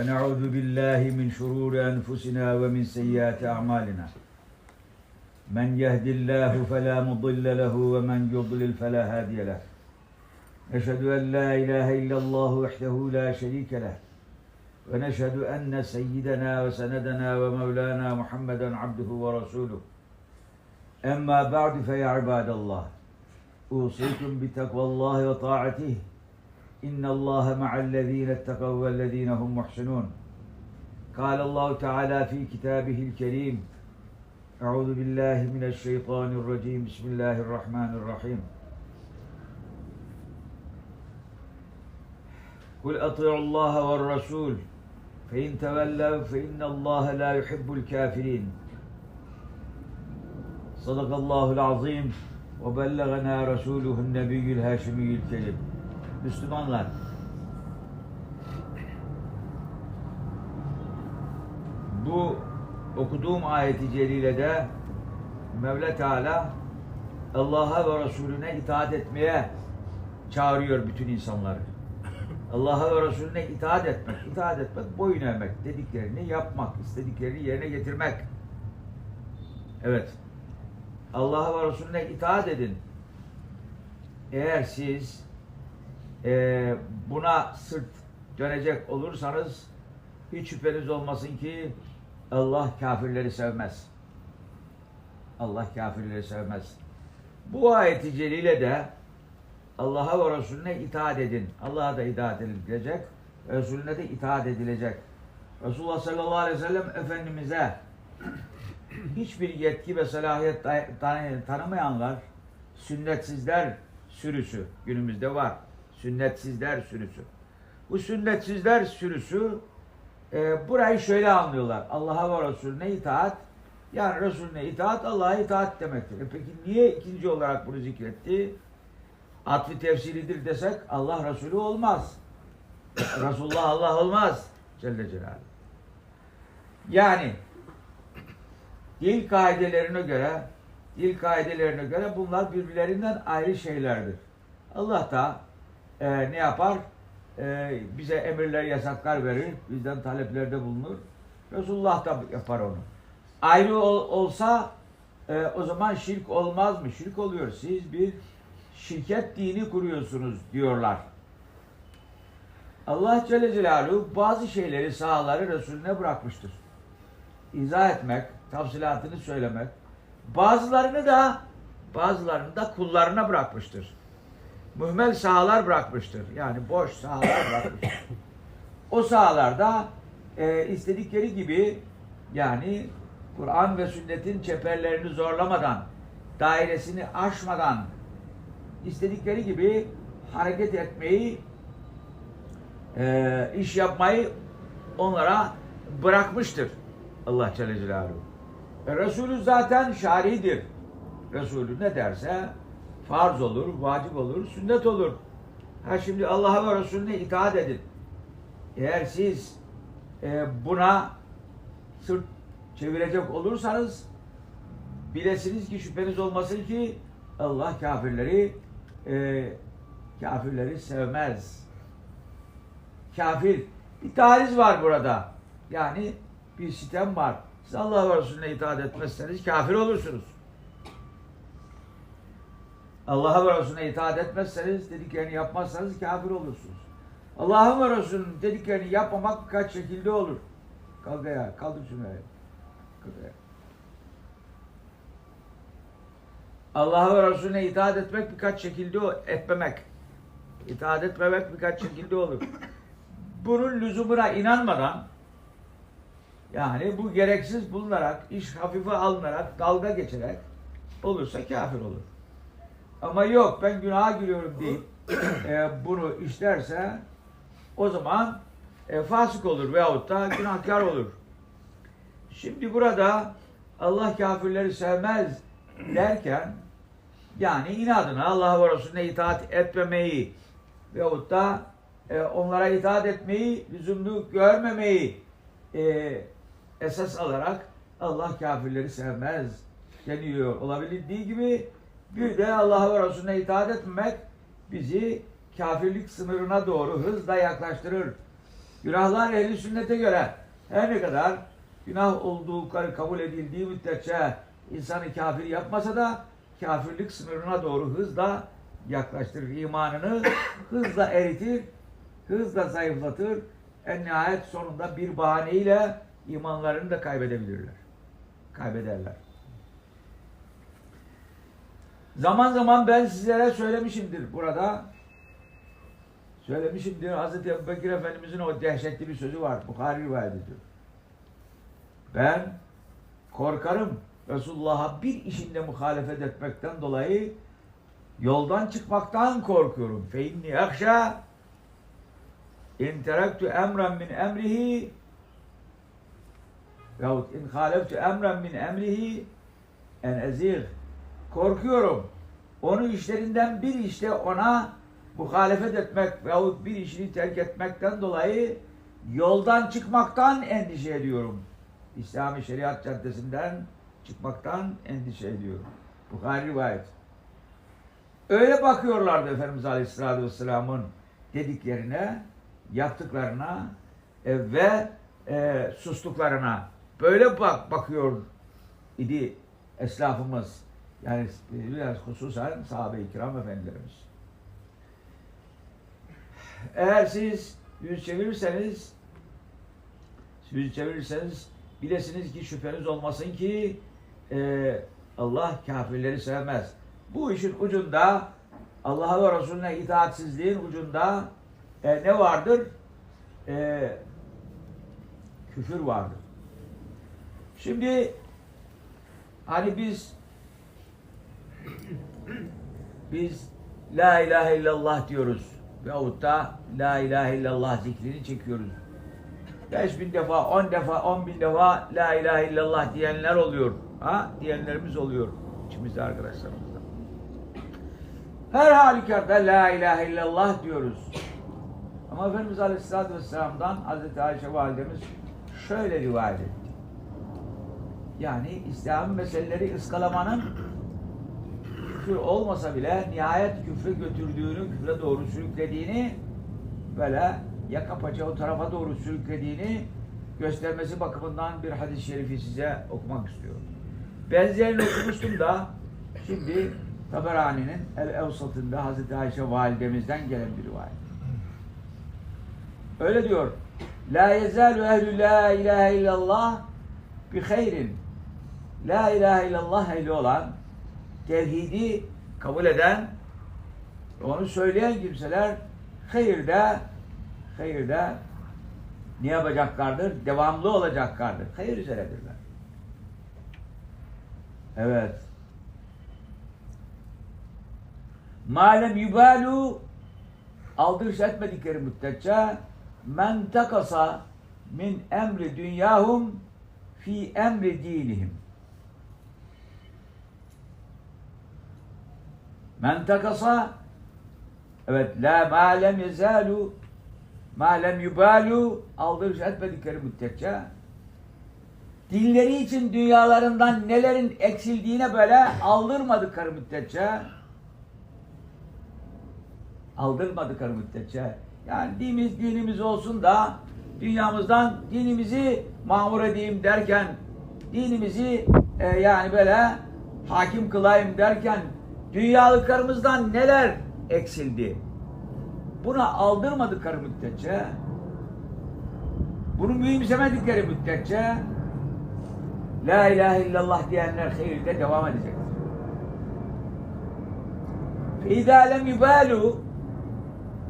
ونعوذ بالله من شرور أنفسنا ومن سيئات أعمالنا. من يهد الله فلا مضل له ومن يضلل فلا هادي له. نشهد أن لا إله إلا الله وحده لا شريك له. ونشهد أن سيدنا وسندنا ومولانا محمدا عبده ورسوله. أما بعد فيا عباد الله أوصيكم بتقوى الله وطاعته. إن الله مع الذين اتقوا والذين هم محسنون. قال الله تعالى في كتابه الكريم أعوذ بالله من الشيطان الرجيم. بسم الله الرحمن الرحيم. قل أطيعوا الله والرسول. فإن تولوا فإن الله لا يحب الكافرين. صدق الله العظيم. وبلغنا رسوله النبي الهاشمي الكريم. Müslümanlar bu okuduğum ayeti celilede Mevla Teala Allah'a ve Resulüne itaat etmeye çağırıyor bütün insanları. Allah'a ve Resulüne itaat etmek, itaat etmek, boyun eğmek, dediklerini yapmak, istediklerini yerine getirmek. Evet. Allah'a ve Resulüne itaat edin. Eğer siz e, buna sırt dönecek olursanız hiç şüpheniz olmasın ki Allah kafirleri sevmez. Allah kafirleri sevmez. Bu ayeti celile de Allah'a ve Resulüne itaat edin. Allah'a da itaat edilecek. Resulüne de itaat edilecek. Resulullah sallallahu aleyhi ve sellem Efendimiz'e hiçbir yetki ve salahiyet tan- tanımayanlar sünnetsizler sürüsü günümüzde var. Sünnetsizler sürüsü. Bu sünnetsizler sürüsü e, burayı şöyle anlıyorlar. Allah'a ve Resulüne itaat yani Resulüne itaat Allah'a itaat demektir. E peki niye ikinci olarak bunu zikretti? Atfi tefsiridir desek Allah Resulü olmaz. Resulullah Allah olmaz. Celle Celaluhu. Yani dil kaidelerine göre dil kaidelerine göre bunlar birbirlerinden ayrı şeylerdir. Allah da e, ne yapar? E, bize emirler, yasaklar verir. Bizden taleplerde bulunur. Resulullah da yapar onu. Ayrı ol- olsa e, o zaman şirk olmaz mı? Şirk oluyor. Siz bir şirket dini kuruyorsunuz diyorlar. Allah Celle Celaluhu bazı şeyleri, sahaları Resulüne bırakmıştır. İzah etmek, tafsilatını söylemek. Bazılarını da bazılarını da kullarına bırakmıştır. Mühmel sahalar bırakmıştır. Yani boş sahalar bırakmıştır. O sahalarda e, istedikleri gibi yani Kur'an ve sünnetin çeperlerini zorlamadan, dairesini aşmadan istedikleri gibi hareket etmeyi, e, iş yapmayı onlara bırakmıştır Allah Celle Celaluhu. E, Resulü zaten şaridir. Resulü ne derse farz olur, vacip olur, sünnet olur. Ha şimdi Allah'a ve Resulüne itaat edin. Eğer siz e, buna sırt çevirecek olursanız bilesiniz ki şüpheniz olmasın ki Allah kafirleri e, kafirleri sevmez. Kafir bir tariz var burada. Yani bir sistem var. Siz Allah ve Resulüne itaat etmezseniz kafir olursunuz. Allah'a ve Resulüne itaat etmezseniz, dediklerini yapmazsanız kafir olursunuz. Allah'ın ve Resulünün dediklerini yapmamak birkaç şekilde olur. Kalk ayağa, kaldır şunu ayağa. Allah'a ve Resulüne itaat etmek birkaç şekilde etmemek. İtaat etmemek birkaç şekilde olur. Bunun lüzumuna inanmadan yani bu gereksiz bulunarak, iş hafife alınarak, dalga geçerek olursa kafir olur. Ama yok ben günaha giriyorum deyip e, bunu işlerse o zaman e, fasık olur veyahut da günahkar olur. Şimdi burada Allah kafirleri sevmez derken yani inadına Allah ve Resulüne itaat etmemeyi veyahut da e, onlara itaat etmeyi lüzumlu görmemeyi e, esas alarak Allah kafirleri sevmez deniyor. Olabildiği gibi bir de Allah'a ve Resulüne itaat etmemek bizi kafirlik sınırına doğru hızla yaklaştırır. Günahlar ehli sünnete göre her ne kadar günah olduğu kabul edildiği müddetçe insanı kafir yapmasa da kafirlik sınırına doğru hızla yaklaştırır. İmanını hızla eritir, hızla zayıflatır. En nihayet sonunda bir bahaneyle imanlarını da kaybedebilirler. Kaybederler. Zaman zaman ben sizlere söylemişimdir burada. Söylemişimdir. Hazreti Ebubekir Efendimizin o dehşetli bir sözü var. Bukhari rivayet ediyor. Ben korkarım Resulullah'a bir işinde muhalefet etmekten dolayı yoldan çıkmaktan korkuyorum. Fe inni akşa in teraktu min emrihi yahut in haleftu min emrihi en ezir korkuyorum. Onu işlerinden bir işte ona muhalefet etmek veyahut bir işini terk etmekten dolayı yoldan çıkmaktan endişe ediyorum. İslami şeriat caddesinden çıkmaktan endişe ediyorum. Bukhari rivayet. Öyle bakıyorlardı Efendimiz Aleyhisselatü Vesselam'ın dediklerine, yaptıklarına e, ve e, sustuklarına. Böyle bak bakıyor idi eslafımız. Yani biraz hususen sahabe-i kiram efendilerimiz. Eğer siz yüz çevirirseniz yüz çevirirseniz bilesiniz ki şüpheniz olmasın ki e, Allah kafirleri sevmez. Bu işin ucunda Allah'a ve Resulüne itaatsizliğin ucunda e, ne vardır? E, küfür vardır. Şimdi hani biz biz La ilahe illallah diyoruz. Veyahut da La ilahe illallah zikrini çekiyoruz. Beş bin defa, on defa, on bin defa La ilahe illallah diyenler oluyor. Ha? Diyenlerimiz oluyor. İçimizde arkadaşlarımızda. Her halükarda La ilahe illallah diyoruz. Ama Efendimiz Aleyhisselatü Vesselam'dan Hazreti Ayşe Validemiz şöyle rivayet etti. Yani İslam meseleleri ıskalamanın küfür olmasa bile nihayet küfre götürdüğünü, küfre doğru sürüklediğini böyle yaka paça o tarafa doğru sürüklediğini göstermesi bakımından bir hadis-i şerifi size okumak istiyorum. Benzerini okumuştum da şimdi Taberani'nin El-Evsat'ında Hazreti Ayşe validemizden gelen bir rivayet. Öyle diyor. La yezalu ehlü la ilahe illallah bi hayrin. La ilahe illallah ehli olan tevhidi kabul eden onu söyleyen kimseler hayırda hayırda ne yapacaklardır? Devamlı olacaklardır. Hayır üzeredirler. Evet. Malem yubalu aldırış etmedikleri müddetçe men takasa min emri dünyahum fi emri dinihim. Men evet la ma lem yezalu ma lem yubalu aldırış etmedikleri müddetçe. Dinleri için dünyalarından nelerin eksildiğine böyle aldırmadıkları müddetçe. Aldırmadıkları müddetçe. Yani dinimiz dinimiz olsun da dünyamızdan dinimizi mamur edeyim derken dinimizi e, yani böyle hakim kılayım derken dünyalıklarımızdan neler eksildi? Buna aldırmadıkları müddetçe bunu mühimsemedikleri müddetçe La ilahe illallah diyenler hayırda devam edecektir. فَاِذَا لَمْ يُبَالُوا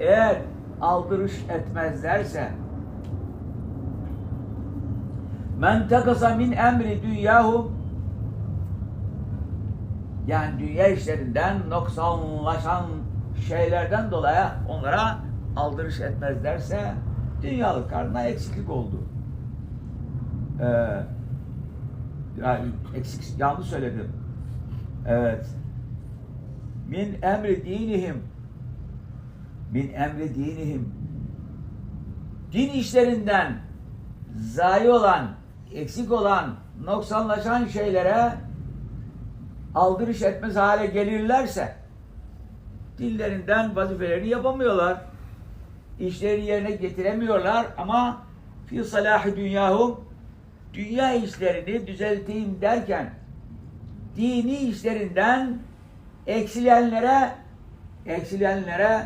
Eğer aldırış etmezlerse men takasa min emri dünyahum yani dünya işlerinden noksanlaşan şeylerden dolayı onlara aldırış etmezlerse dünyalık karnına eksiklik oldu. Ee, yani eksik, yanlış söyledim. Evet. Min emri dinihim min emri dinihim din işlerinden zayi olan, eksik olan, noksanlaşan şeylere aldırış etmez hale gelirlerse dillerinden vazifelerini yapamıyorlar. işlerini yerine getiremiyorlar ama fi salahi dünyahum dünya işlerini düzelteyim derken dini işlerinden eksilenlere eksilenlere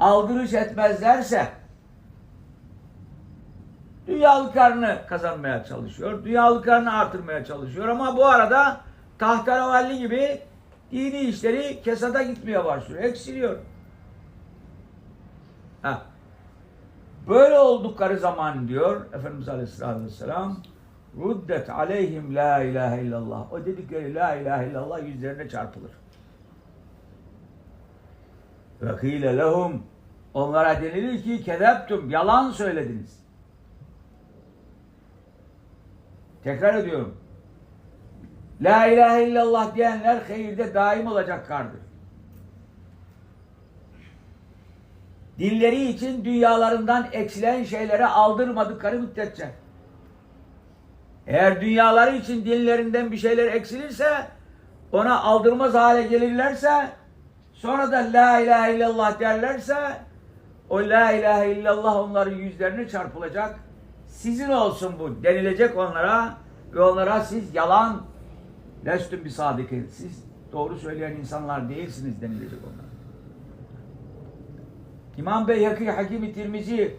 aldırış etmezlerse dünyalıklarını kazanmaya çalışıyor. Dünyalıklarını artırmaya çalışıyor ama bu arada tahtaravalli gibi dini işleri kesada gitmeye başlıyor. Eksiliyor. Ha. Böyle oldukları zaman diyor Efendimiz Aleyhisselatü Vesselam Ruddet aleyhim la ilahe illallah. O dedikleri la ilahe illallah yüzlerine çarpılır. Ve kıyle lehum onlara denilir ki kedeptum yalan söylediniz. Tekrar ediyorum. La ilahe illallah diyenler hayırda daim olacaklardır. Dilleri için dünyalarından eksilen şeylere aldırmadıkları müddetçe. Eğer dünyaları için dillerinden bir şeyler eksilirse, ona aldırmaz hale gelirlerse, sonra da la ilahe illallah derlerse, o la ilahe illallah onların yüzlerine çarpılacak. Sizin olsun bu denilecek onlara ve onlara siz yalan lestüm bir sadıkın. Siz doğru söyleyen insanlar değilsiniz denilecek onlara. İmam Beyhaki, Hakim-i Tirmizi,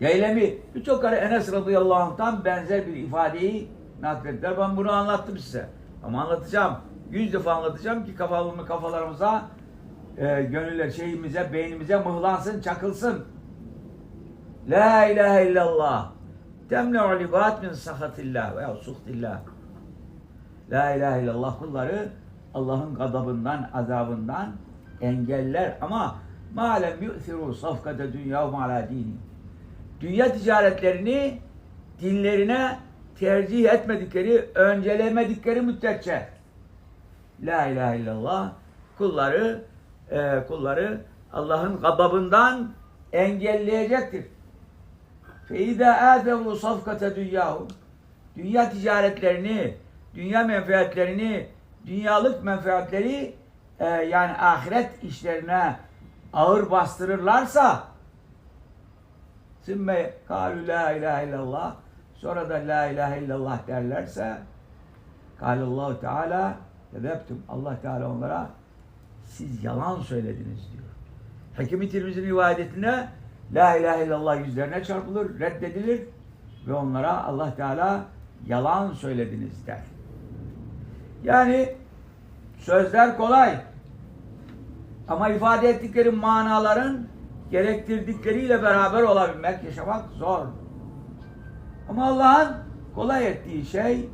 Yeylemi, birçok kere Enes radıyallahu anh'tan benzer bir ifadeyi naklettiler. Ben bunu anlattım size. Ama anlatacağım. Yüz defa anlatacağım ki kafalarımı kafalarımıza, e, gönüller şeyimize, beynimize mıhlansın, çakılsın. La ilahe illallah. Temne'u libat min sahatillah veya suhtillah. La ilahe illallah kulları Allah'ın gadabından, azabından engeller ama malem yu'siru safkate dünya ala dini. Dünya ticaretlerini dinlerine tercih etmedikleri, öncelemedikleri müddetçe La ilahe illallah kulları e, kulları Allah'ın gadabından engelleyecektir. Fe izâ âzevu safkate dünyahum dünya ticaretlerini dünya menfaatlerini, dünyalık menfaatleri e, yani ahiret işlerine ağır bastırırlarsa sümme kâlü la ilahe illallah sonra da la ilahe illallah derlerse kâlallahu teâlâ tedeptüm Allah Teala onlara siz yalan söylediniz diyor. Hakim-i Tirmizi'nin rivayetine La ilahe illallah yüzlerine çarpılır, reddedilir ve onlara Allah Teala yalan söylediniz der. Yani sözler kolay ama ifade ettikleri manaların gerektirdikleriyle beraber olabilmek, yaşamak zor. Ama Allah'ın kolay ettiği şey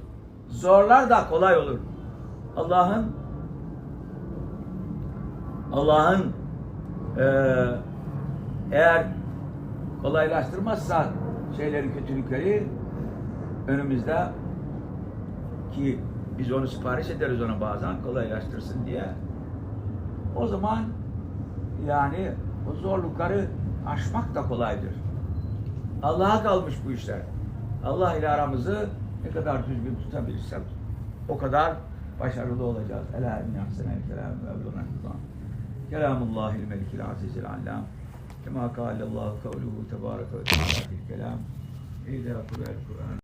zorlar da kolay olur. Allah'ın Allah'ın eee eğer kolaylaştırmazsa şeyleri, kötülükleri önümüzde ki biz onu sipariş ederiz ona bazen kolaylaştırsın diye. O zaman yani o zorlukları aşmak da kolaydır. Allah'a kalmış bu işler. Allah ile aramızı ne kadar düzgün tutabilirsek o kadar başarılı olacağız. Ela inne ahsenel kelam mevluna kullan. Kelamullahil melikil azizil allam. Kema kâlellâhu kavluhu tebârek ve teâlâ fil kelam. İdâ kurel Kur'an.